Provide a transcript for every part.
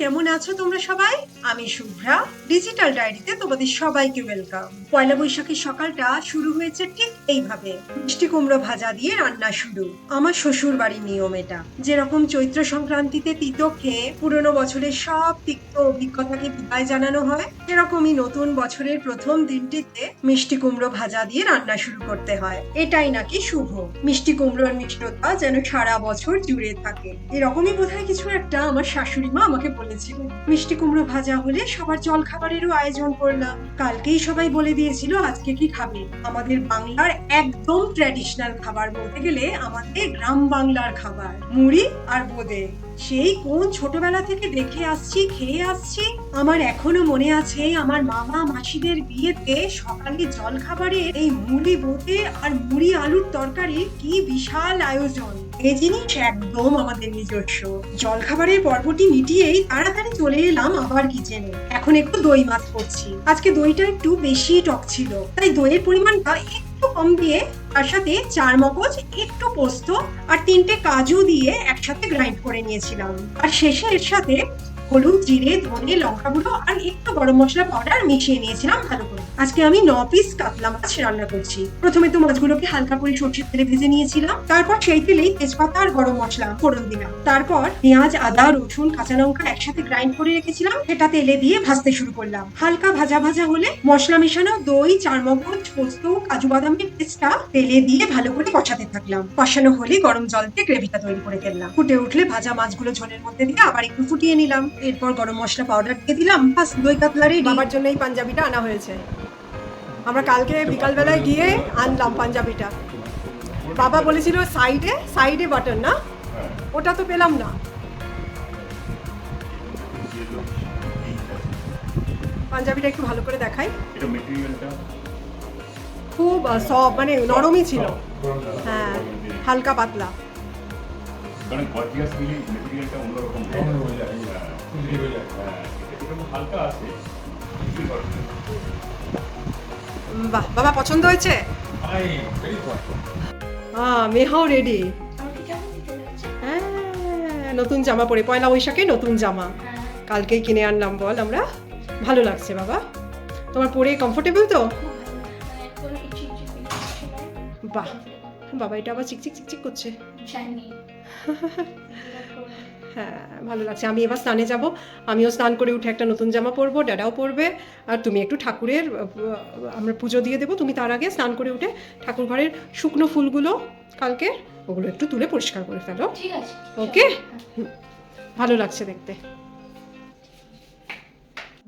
কেমন আছো তোমরা সবাই? আমি শুভ্রা। ডিজিটাল ডায়েরিতে তোমাদের সবাইকে ওয়েলকাম পয়লা বৈশাখের সকালটা শুরু হয়েছে ঠিক এইভাবে। মিষ্টি কুমড়ো ভাজা দিয়ে রান্না শুরু। আমার শ্বশুর বাড়ির নিয়ম এটা। যেরকম চৈত্র সংক্রান্তিতে তিতো খেয়ে পুরনো বছরের সব তিক্ত অভিজ্ঞতাকে বিদায় জানানো হয় সেরকমই নতুন বছরের প্রথম দিনটিতে মিষ্টি কুমড়ো ভাজা দিয়ে রান্না শুরু করতে হয়। এটাই নাকি শুভ। মিষ্টি কুমড়োর মিষ্টতা যেন সারা বছর জুড়ে থাকে। এরকমই বোধহয় কিছু একটা আমার শাশুড়ি মা আমাকে বলেছিল মিষ্টি কুমড়ো ভাজা হলে সবার জল খাবারেরও আয়োজন করলাম। কালকেই সবাই বলে দিয়েছিল, আজকে কি খাবে? আমাদের বাংলার একদম ট্র্যাডিশনাল খাবার বলতে গেলে আমাদের গ্রাম বাংলার খাবার, মুড়ি আর বোঁদে। সেই কোন ছোটবেলা থেকে দেখে আসছি, খেয়ে আসছি, আমার এখনও মনে আছে আমার মামা মাসিদের বিয়েতে সকালে জল খাবারে এই মুড়ি, বোঁদে আর মুড়ি আলুর তরকারি কি বিশাল আয়োজন। এই জিনিস একদম আমাদের নিজস্ব। জলখাবারের পর্বটি মিটিয়েই তাড়াতাড়ি চলে এলাম আবার কিচেনে এখন একটু দই মাছ করছি। আজকে দইটা একটু বেশি টক ছিল। তাই দইয়ের পরিমাণটা একটু কম দিয়ে তার সাথে চার মগজ, একটু পোস্ত আর তিনটে কাজু দিয়ে একসাথে গ্রাইন্ড করে নিয়েছিলাম। আর শেষে এর সাথে হলুদ, জিরে, ধনে লঙ্কা গুঁড়ো আর একটু গরম মশলা পাউডার মিশিয়ে নিয়েছিলাম ভালো করে। আজকে আমি ন পিস কাতলা মাছ রান্না করছি। প্রথমে তো মাছগুলোকে হালকা করে সর্ষের তেলে ভেজে নিয়েছিলাম। তারপর সেই তেলেই তেজপাতা আর গরম মশলা ফোড়ন দিলাম। তারপর পেঁয়াজ, আদা, রসুন, কাঁচা লঙ্কা একসাথে গ্রাইন্ড করে রেখেছিলাম। সেটা তেলে দিয়ে ভাজতে শুরু করলাম। হালকা ভাজা ভাজা হলে মশলা মেশানো দই, চারমগজ, পোস্ত, কাজু বাদামের পেস্টটা তেলে দিয়ে ভালো করে কষাতে থাকলাম। কষানো হলে গরম জল দিয়ে গ্রেভিটা তৈরি করে ফেললাম। ফুটে উঠলে ভাজা মাছগুলো ঝোলের মধ্যে দিয়ে আবার একটু ফুটিয়ে নিলাম। এরপর গরম মশলা পাউডার দিয়ে দিলাম। বাস দই কাতলারে বাবার জন্য এই পাঞ্জাবিটা আনা হয়েছে। আমরা কালকে বিকালবেলায় গিয়ে আনলাম পাঞ্জাবিটা। বাবা বলেছিল সাইডে সাইডে বাটন না? ওটা তো পেলাম না। পাঞ্জাবিটা একটু ভালো করে দেখাই। এটা মেটেরিয়ালটা খুব সব মানে নরমই ছিল। হ্যাঁ হালকা পাতলা। কারণ গর্জিয়াস মিলি মেটেরিয়ালটা অন্যরকম বাহ বাবা পছন্দ হয়েছে? হ্যাঁ মেহাও রেডি হ্যাঁ নতুন জামা পরে। পয়লা বৈশাখে নতুন জামা। কালকেই কিনে আনলাম বল আমরা। ভালো লাগছে বাবা। তোমার পরে কমফোর্টেবল তো? বাহ বাবা এটা আবার চিকচিক চিকচিক করছে। হ্যাঁ ভালো লাগছে। আমি এবার স্নানে যাব। আমিও স্নান করে উঠে একটা নতুন জামা পরবো ড্যাডাও পরবে। আর তুমি একটু ঠাকুরের আমরা পুজো দিয়ে দেবো। তুমি তার আগে স্নান করে উঠে ঠাকুর ঘরের শুকনো ফুলগুলো কালকে ওগুলো একটু তুলে পরিষ্কার করে ফেলো। ঠিক আছে। ওকে? ভালো লাগছে দেখতে।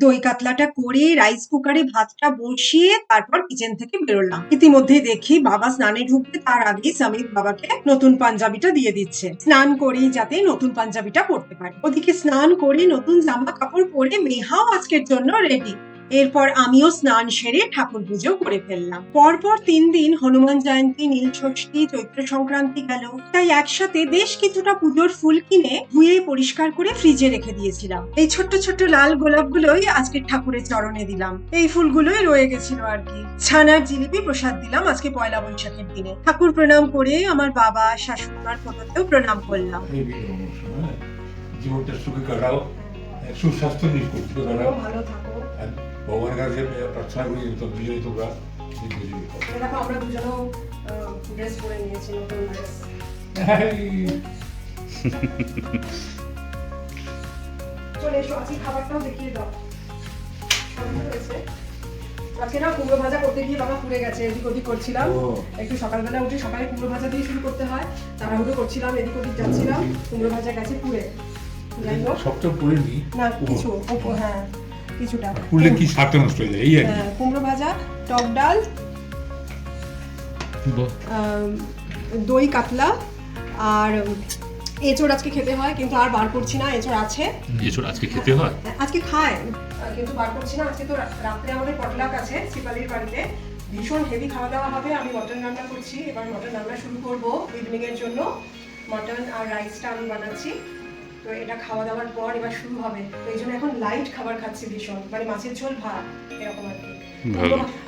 দই কাতলাটা করে রাইস কুকারে ভাতটা বসিয়ে তারপর কিচেন থেকে বেরোলাম। ইতিমধ্যে দেখি বাবা স্নানে ঢুকতে তার আগে সামিত বাবাকে নতুন পাঞ্জাবিটা দিয়ে দিচ্ছে। স্নান করেই যাতে নতুন পাঞ্জাবিটা পরতে পারে। ওদিকে স্নান করে নতুন জামা কাপড় পরে মেহাও আজকের জন্য রেডি এরপর আমিও স্নান সেরে ঠাকুর পুজো করে ফেললাম। পরপর তিন দিন হনুমান জয়ন্তী নীল ষষ্ঠী চৈত্র সংক্রান্তি গেল। তাই একসাথে বেশ কিছুটা পুজোর ফুল কিনে ধুয়ে পরিষ্কার করে ফ্রিজে রেখে দিয়েছিলাম। এই ছোট্ট ছোট্ট লাল গোলাপগুলোই আজকে ঠাকুরের চরণে দিলাম। এই ফুলগুলোই রয়ে গেছিল আর কি। ছানার জিলিপি প্রসাদ দিলাম আজকে পয়লা বৈশাখের দিনে। ঠাকুর প্রণাম করে আমার বাবা শাশুড়িমার ফটোতেও প্রণাম করলাম। হ্যাঁ জীবনটা সুখে কাটাও। সুস্বাস্থ্য নিষ্পত্তি কাটাও ভালো থাকো। আর ভগবানের কাছে প্রার্থনা করি তো দুজনে তোমরা। আমরা দুজনেও ড্রেস পরে নিয়েছি নতুন ড্রেস চলে এসো আজকে খাবারটাও দেখিয়ে দাও আজকে না কুমড়ো ভাজা করতে গিয়ে বাবা পুড়ে গেছে এদিক ওদিক করছিলাম। একটু সকালবেলা উঠে সকালে কুমড়ো ভাজা দিয়ে শুরু করতে হয় তাড়াহুড়ো করছিলাম এদিক ওদিক যাচ্ছিলাম কুমড়ো ভাজা গেছে পুড়ে যাই হোক সবটা পড়ে নি কিছু হ্যাঁ কিছুটা পড়লে কি স্বার্থ নষ্ট হয়ে যায়? এই আর হ্যাঁ, কুমড়ো ভাজা টক ডাল দই কাতলা আর এঁচড় আজকে খেতে হয় কিন্তু আর বার করছি না এঁচড় আছে। এছাড়া আজকে খেতে হয়? আজকে খায় কিন্তু বার করছি না আজকে তো রাত্রে আমাদের পটলাক আছে শিপালির বাড়িতে। ভীষণ হেভি খাওয়া দাওয়া হবে আমি মটন রান্না করছি এবার মটন রান্না শুরু করব ইভিনিং এর জন্য। মটন আর রাইসটা আমি বানাচ্ছি। তো এটা খাওয়া দাওয়ার পর এবার শুরু হবে। তো এই জন্য এখন লাইট খাবার খাচ্ছি ভীষণ। মানে মাছের ঝোল ভাত এরকম আর কি।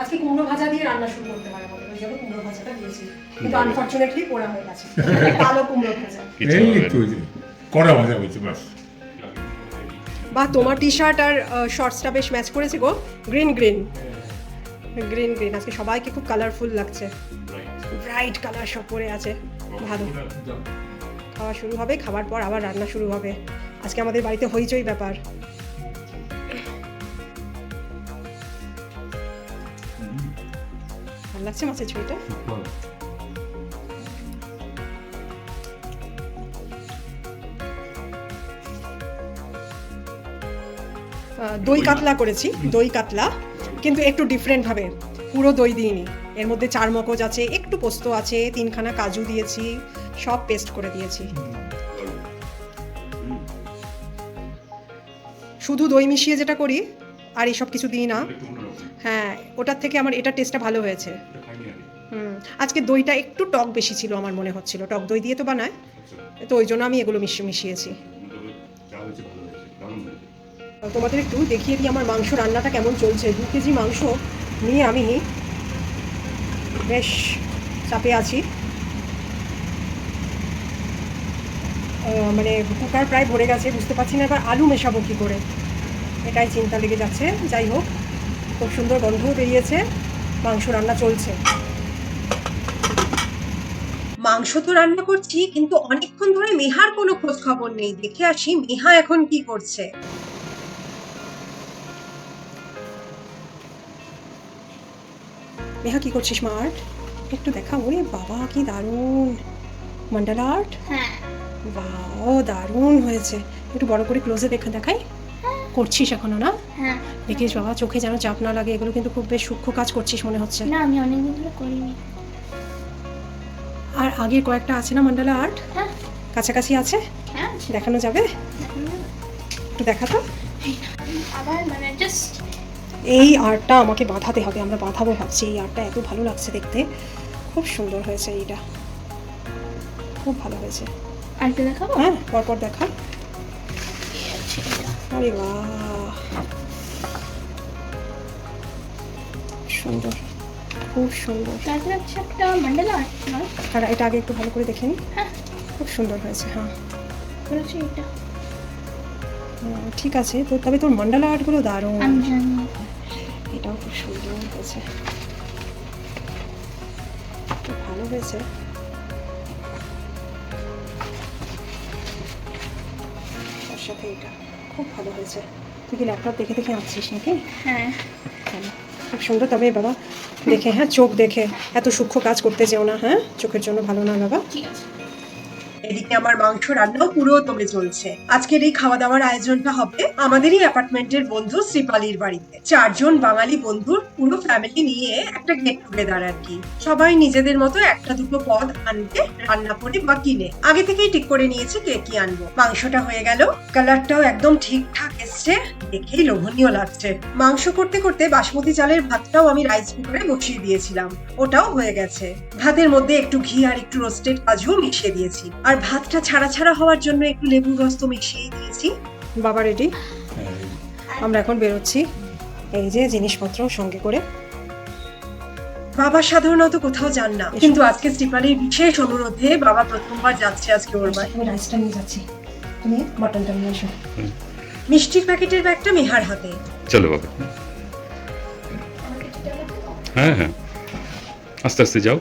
আজকে কুমড়ো ভাজা দিয়ে রান্না শুরু করতে হয় আমাদের ওই জন্য কুমড়ো ভাজাটা দিয়েছি। কিন্তু আনফর্চুনেটলি পোড়া হয়ে গেছে। কালো কুমড়ো ভাজা। এই তো কড়া ভাজা হয়েছে বাস। বা তোমার টি শার্ট আর শর্টসটা বেশ ম্যাচ করেছে গো। গ্রিন গ্রিন গ্রিন গ্রিন আজকে সবাইকে খুব কালারফুল লাগছে। ব্রাইট কালার সব পরে আছে। ভালো। খাওয়া শুরু হবে খাবার পর আবার রান্না শুরু হবে। আজকে আমাদের বাড়িতে হইচই ব্যাপার। ভালো লাগছে মাছের আহ, দই কাতলা করেছি দই কাতলা কিন্তু একটু ডিফারেন্টভাবে পুরো দই দিইনি। এর মধ্যে চার মগজ আছে, একটু পোস্ত আছে, তিনখানা কাজু দিয়েছি, সব পেস্ট করে দিয়েছি। শুধু দই মিশিয়ে যেটা করি, আর এইসব কিছু দিই না। হ্যাঁ ওটার থেকে আমার, এটা টেস্টটা ভালো হয়েছে। হুম, আজকে দইটা একটু টক বেশি ছিল আমার মনে হচ্ছিল। টক দই দিয়ে তো বানায়, তো ওই জন্য আমি এগুলো মিশিয়ে মিশিয়েছি। তোমাদের একটু দেখিয়ে দিই আমার মাংস রান্নাটা কেমন চলছে। দু কেজি মাংস নিয়ে আমি বেশ, চাপে আছি। মানে কুকার প্রায় ভরে গেছে, বুঝতে পারছি না এবার আলু মেশাবো কী করে। এটাই চিন্তা লেগে যাচ্ছে, যাই হোক, খুব সুন্দর গন্ধও বেরিয়েছে, মাংস রান্না চলছে। মাংস তো রান্না করছি, কিন্তু অনেকক্ষণ ধরে মেহার কোনো খোঁজ খবর নেই। দেখে আসি মেহা এখন কি করছে। নেহা কি করছিস মা আর্ট একটু দেখা ওরে বাবা কি দারুণ। মান্ডালা আর্ট হ্যাঁ। বাও দারুণ হয়েছে। একটু বড় করে ক্লোজে দেখে দেখাই। করছিস এখনও না? হ্যাঁ। দেখিস বাবা চোখে যেন চাপ না লাগে এগুলো কিন্তু খুব বেশ সূক্ষ্ম কাজ করছিস মনে হচ্ছে। না আমি অনেকদিন ধরে করিনি। আর আগে কয়েকটা আছে না মান্ডালা আর্ট হ্যাঁ। কাছাকাছি আছে? হ্যাঁ দেখানো যাবে? একটু দেখা তো। আবার মানে জাস্ট এই আর্টটা আমাকে বাঁধাতে হবে আমরা বাঁধাবো ভাবছি এই আর্টটা এত ভালো লাগছে দেখতে। খুব সুন্দর হয়েছে এইটা। খুব ভালো হয়েছে। আরেকটু দেখাবো? হ্যাঁ পরপর দেখা। আরে বাহ! সুন্দর খুব সুন্দর। তারপরে হচ্ছে একটা মন্ডলা আর্ট আর এটা আগে একটু ভালো করে দেখে নিই হ্যাঁ। খুব সুন্দর হয়েছে হ্যাঁ। এটা। ঠিক আছে তো তবে তোর মন্ডলা আর্টগুলো দারুণ। এটাও খুব সুন্দর হয়েছে। ভালো হয়েছে। তার সাথে এটা খুব ভালো হয়েছে। তুই কি ল্যাপটপ দেখে দেখে আঁকছিস নাকি? হ্যাঁ। খুব সুন্দর তবে বাবা দেখে হ্যাঁ চোখ দেখে। এত সূক্ষ্ম কাজ করতে যেও না হ্যাঁ? চোখের জন্য ভালো না বাবা? ঠিক আছে। এদিকে আমার মাংস রান্নাও পুরো দমে চলছে। আজকের এই খাওয়া দাওয়ার আয়োজনটা হবে আমাদেরই অ্যাপার্টমেন্টের বন্ধু শ্রীপালির বাড়িতে। চারজন বাঙালি বন্ধুর পুরো ফ্যামিলি নিয়ে একটা গেট টুগেদার আর কি। সবাই নিজেদের মতো একটা দুটো পদ আনবে রান্না করে বা কিনে। আগে থেকেই ঠিক করে নিয়েছি কে কি আনব। মাংসটা হয়ে গেল, কালারটাও একদম ঠিকঠাক এসছে, দেখেই লোভনীয় লাগছে। মাংস করতে করতে বাসমতি চালের ভাতটাও আমি রাইস কুকারে বসিয়ে দিয়েছিলাম। ওটাও হয়ে গেছে। ভাতের মধ্যে একটু ঘি আর একটু রোস্টেড কাজু মিশিয়ে দিয়েছি। আর ভাতটা ছাড়া ছাড়া হওয়ার জন্য একটু লেবুর রস তো মিশিয়ে দিয়েছি। বাবা রেডি? আমরা এখন বেরোচ্ছি। এই যে জিনিসপত্র সঙ্গে করে। বাবা সাধারণত কোথাও যান না। কিন্তু আজকে শ্রীপালির বিশেষ অনুরোধে বাবা প্রথমবার যাচ্ছে আজকে ওর বাড়ি। আমি রাইসটা নিয়ে যাচ্ছি। তুমি মটনটা নিয়ে এসো। মিষ্টির প্যাকেটের ব্যাগটা মেহার হাতে। চলো বাবা। হ্যাঁ হ্যাঁ। আস্তে আস্তে যাও।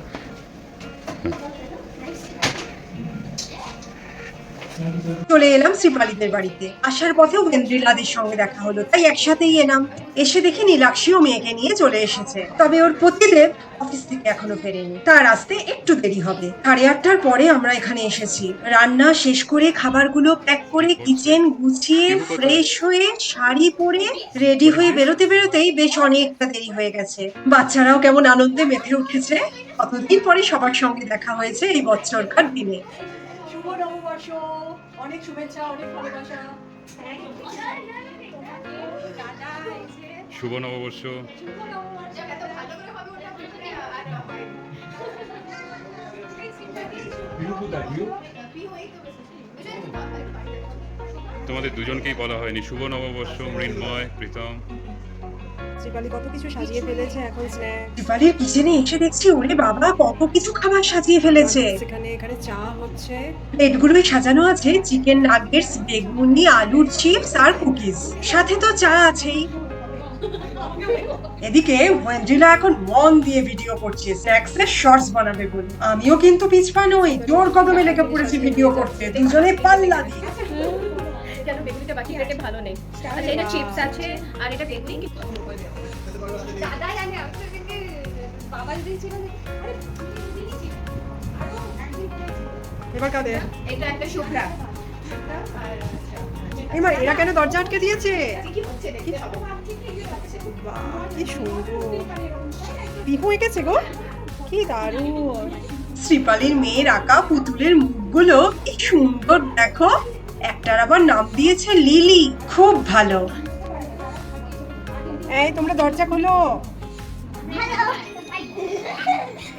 চলে এলাম শ্রীপালিদের বাড়িতে। আসার পথেও ভেন্দ্রিলাদের সঙ্গে দেখা হলো তাই একসাথেই এলাম। এসে দেখি নীলাক্ষীও মেয়েকে নিয়ে চলে এসেছে। তবে ওর পতিদেব অফিস থেকে এখনও ফেরেনি। তার আসতে একটু দেরি হবে। সাড়ে আটটার পরে আমরা এখানে এসেছি। রান্না শেষ করে খাবারগুলো প্যাক করে কিচেন গুছিয়ে ফ্রেশ হয়ে শাড়ি পরে রেডি হয়ে বেরোতে বেরোতেই বেশ অনেকটা দেরি হয়ে গেছে। বাচ্চারাও কেমন আনন্দে মেতে উঠেছে। কতদিন পরে সবার সঙ্গে দেখা হয়েছে এই বছরকার দিনে। শুভ নববর্ষ অনেক শুভেচ্ছা অনেক ভালোবাসা। শুভ নববর্ষ তোমাদের দুজনকেই বলা হয়নি। শুভ নববর্ষ মৃন্ময় প্রীতম। শ্রীপালি কত কিছু সাজিয়ে ফেলেছে এখন স্ন্যাক কিচেনে এসে দেখছি ওরে বাবা কত কিছু খাবার সাজিয়ে ফেলেছে। সেখানে এখানে চা হচ্ছে। সাজানো আছে চিকেন নাগেটস বেগুনি আলুর চিপস আর কুকিজ। সাথে তো চা আছেই। এদিকে ওয়েন্ড্রিলা এখন মন দিয়ে ভিডিও করছে স্ন্যাক্স এর শর্টস বানাবে বলে। আমিও কিন্তু পিছপা নই জোর কদমে লেগে পড়েছি ভিডিও করতে। দুজনে পাল্লা দিয়ে। কেন বেগুনিটা বাকি ভালো নেই? আচ্ছা এটা চিপস আছে আর এটা বেগুনি কি দাদা জানে বাবা দিয়েছিল। এবার কাদের এটা একটা শুকরা এবার এরা কেন দরজা আটকে দিয়েছে? কি হচ্ছে দেখি বাহ, কি সুন্দর। বিহু এঁকেছে গো। কি দারুণ। শ্রীপালির মেয়ের আঁকা পুতুলের মুখগুলো কি সুন্দর। দেখো একটার আবার নাম দিয়েছে লিলি। খুব ভালো। এই তোমরা দরজা খোলো।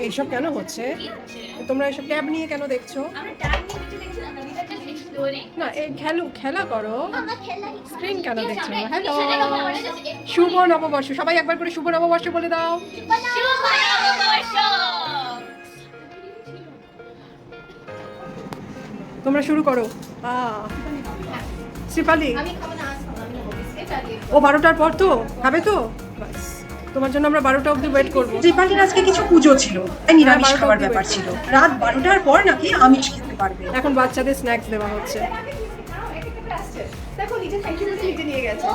এইসব কেন হচ্ছে? তোমরা এসব ক্যাব নিয়ে কেন দেখছ? না এই খেলো খেলা করো। স্ক্রিন কেন দেখছ হ্যালো শুভ নববর্ষ। সবাই একবার করে শুভ নববর্ষ বলে দাও। নববর্ষ। তোমরা শুরু করো। শ্রীপালি। আমি খাব না। ও বারোটার পর তো? খাবে তো? তোমার জন্য আমরা বারোটা অবধি ওয়েট করব। দীপালির আজকে কিছু পুজো ছিল তাই নিরামিষ হ্যাঁ, বারোটা খাবার ব্যাপার ছিল। রাত বারোটার পর নাকি আমিষ খেতে পারবে? এখন বাচ্চাদের স্ন্যাক্স দেওয়া হচ্ছে। দেখো, নিজে থ্যাংক ইউ নিজে নিয়ে গেছে।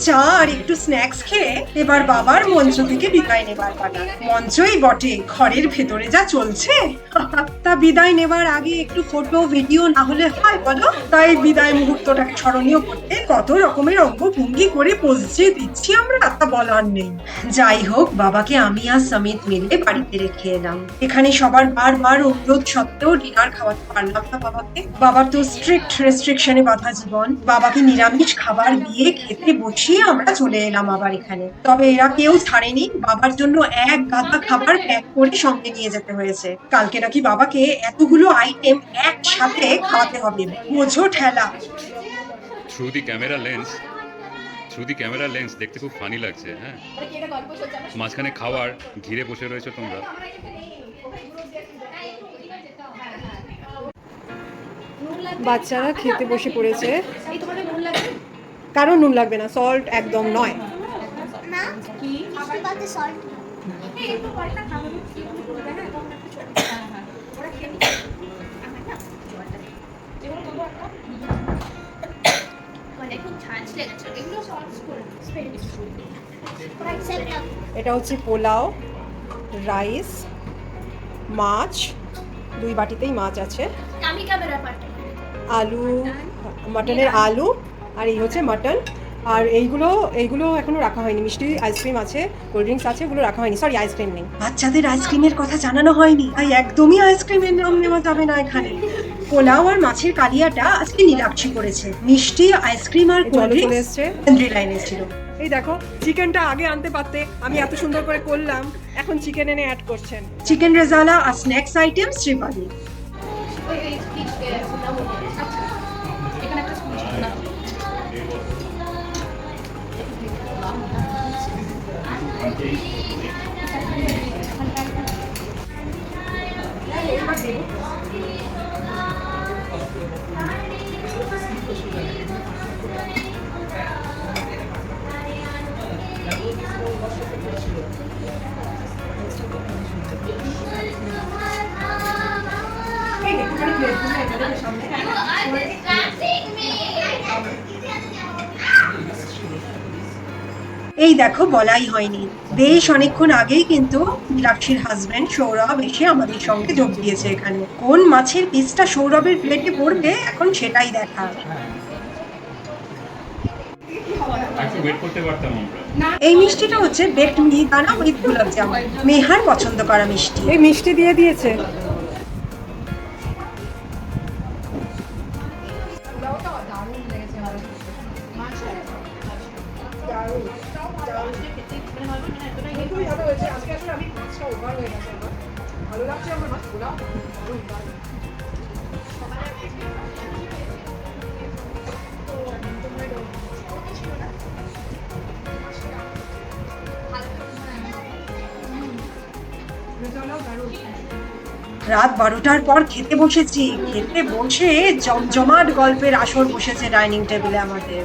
চা আর একটু স্ন্যাক্স খেয়ে, এবার বাবার মঞ্চ থেকে বিদায় নেবার মঞ্চই বটে, ঘরের ভেতরে যা চলছে। তা বিদায় নেবার আগে একটু ফটো ভিডিও না হলে হয় বলো? তাই বিদায় স্মরণীয় করতে কত রকমের অঙ্গভঙ্গি করে পৌঁছে দিচ্ছি আমরা, তা বলার নেই। যাই হোক, বাবাকে আমি আর সমিত মিলে বাড়িতে রেখে এলাম। এখানে সবার বারবার অনুরোধ সত্ত্বেও ডিনার খাওয়াতে পারলাম না বাবাকে। বাবার তো স্ট্রিক্ট রেস্ট্রিকশনে বাধা জীবন বাবাকে নিরামিষ খাবার দিয়ে খেতে বসিয়ে আমরা চলে এলাম আবার এখানে। তবে এরা কেউ ছাড়েনি, বাবার জন্য এক গাদা খাবার প্যাক করে সঙ্গে নিয়ে যেতে হয়েছে। কালকে নাকি বাবাকে এতগুলো আইটেম একসাথে খাওয়াতে হবে। বোঝো ঠেলা। Through the camera lens through the camera lens দেখতে খুব ফানি লাগছে হ্যাঁ? মাঝখানে খাবার ঘিরে বসে রয়েছে তোমরা। বাচ্চারা খেতে বসে পড়েছে। তোমাদের নুন লাগবে না সল্ট একদম নয়। করে করে এটা হচ্ছে পোলাও রাইস মাছ। দুই বাটিতেই মাছ আছে। আমি ক্যামেরা পার্টটা আলু মাটনের আলু আর এই হচ্ছে মাটন। আর এইগুলো এইগুলো এখনও রাখা হয়নি। মিষ্টি আইসক্রিম আছে কোল্ড ড্রিঙ্কস আছে ওগুলো রাখা হয়নি। সরি আইসক্রিম নেই। বাচ্চাদের আইসক্রিমের কথা জানানো হয়নি। তাই একদমই আইসক্রিমের নাম নেওয়া যাবে না এখানে। পোলাও আর মাছের কালিয়াটা আজকে নিরাপসি করেছে। মিষ্টি আইসক্রিম আর কোল্ড ড্রিঙ্কস এসছে। লাইনে ছিল। এই দেখো চিকেনটা আগে আনতে পারতে। আমি এত সুন্দর করে করলাম। এখন চিকেন এনে অ্যাড করছেন। চিকেন রেজালা আর স্ন্যাক্স আইটেম শ্রীপালি এই দেখো বলাই হয়নি। বেশ অনেকক্ষণ আগেই কিন্তু নীলাক্ষীর হাজবেন্ড সৌরভ এসে আমাদের সঙ্গে যোগ দিয়েছে এখানে। কোন মাছের পিসটা সৌরভের প্লেটে পড়বে এখন সেটাই দেখা। একটু ওয়েট করতে পারতাম আমরা। এই মিষ্টিটা হচ্ছে বেকড মিহিদানা উইথ গোলাপ জামুন মেহার পছন্দ করা মিষ্টি। এই মিষ্টি দিয়ে দিয়েছে। রাত বারোটার পর খেতে বসেছি। খেতে বসে জমজমাট গল্পের আসর বসেছে ডাইনিং টেবিলে আমাদের।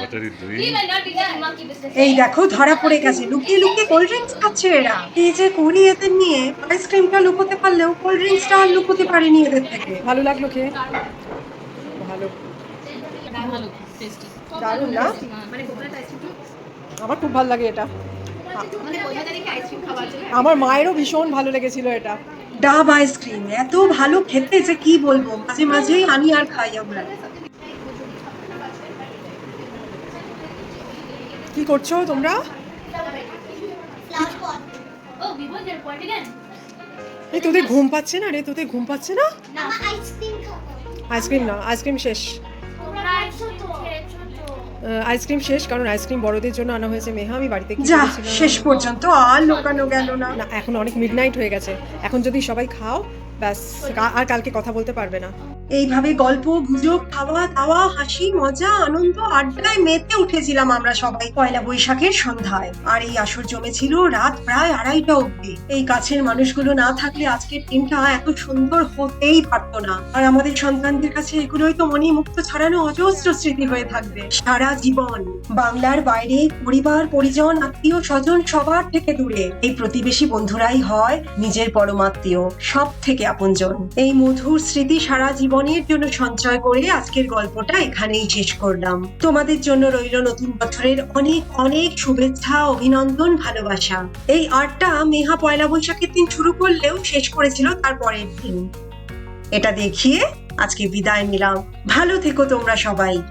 What are you doing? এই দেখো ধরা পড়ে গেছে। লুকিয়ে লুকিয়ে কোল্ড ড্রিঙ্কস খাচ্ছে এরা। এই যে করি এদের নিয়ে আইসক্রিমটা লুকোতে পারলেও কোল্ড ড্রিঙ্কসটা আর লুকোতে পারেনি এদের থেকে। ভালো লাগল খেয়ে? ভালো। দারুণ না? আমার খুব ভালো লাগে এটা। আমার মায়েরও ভীষণ ভালো লেগেছিল এটা। ডাব আইসক্রিম এত ভালো খেতে যে কি বলব? মাঝে মাঝেই আনি আর খাই আমরা। কি করছ তোমরা? এই তোদের ঘুম পাচ্ছে না রে তোদের ঘুম পাচ্ছে না? আইসক্রিম না আইসক্রিম শেষ। আইসক্রিম শেষ কারণ আইসক্রিম বড়দের জন্য আনা হয়েছে মেহা আমি বাড়িতে যা শেষ পর্যন্ত আর লোকানো গেল না। না এখন অনেক মিডনাইট হয়ে গেছে। এখন যদি সবাই খাও ব্যাস আর কালকে কথা বলতে পারবে না। এইভাবে গল্প, গুজব, খাওয়া দাওয়া, হাসি, মজা, আনন্দ, আড্ডায় মেতে উঠেছিলাম আমরা সবাই পয়লা বৈশাখের সন্ধ্যায়। আর এই আসর জমেছিল রাত প্রায় আড়াইটা অবধি। এই কাছের মানুষগুলো না থাকলে আজকের দিনটা এত সুন্দর হতেই পারতো না। আর আমাদের সন্তানদের কাছে এগুলোই তো মনি মুক্ত ছড়ানো অজস্র স্মৃতি হয়ে থাকবে। সারা জীবন বাংলার বাইরে পরিবার, পরিজন, আত্মীয়, স্বজন সবার থেকে দূরে। এই প্রতিবেশী বন্ধুরাই হয় নিজের পরমাত্মীয় সব থেকে আপনজন। এই মধুর স্মৃতি সারা জীবনের জন্য সঞ্চয় করে আজকের গল্পটা এখানেই শেষ করলাম। তোমাদের জন্য রইল নতুন বছরের অনেক অনেক শুভেচ্ছা, অভিনন্দন, ভালোবাসা। এই আর্টটা মেহা পয়লা বৈশাখের দিন শুরু করলেও শেষ করেছিল তার পরের দিন। এটা দেখিয়ে আজকে বিদায় নিলাম। ভালো থেকো তোমরা সবাই।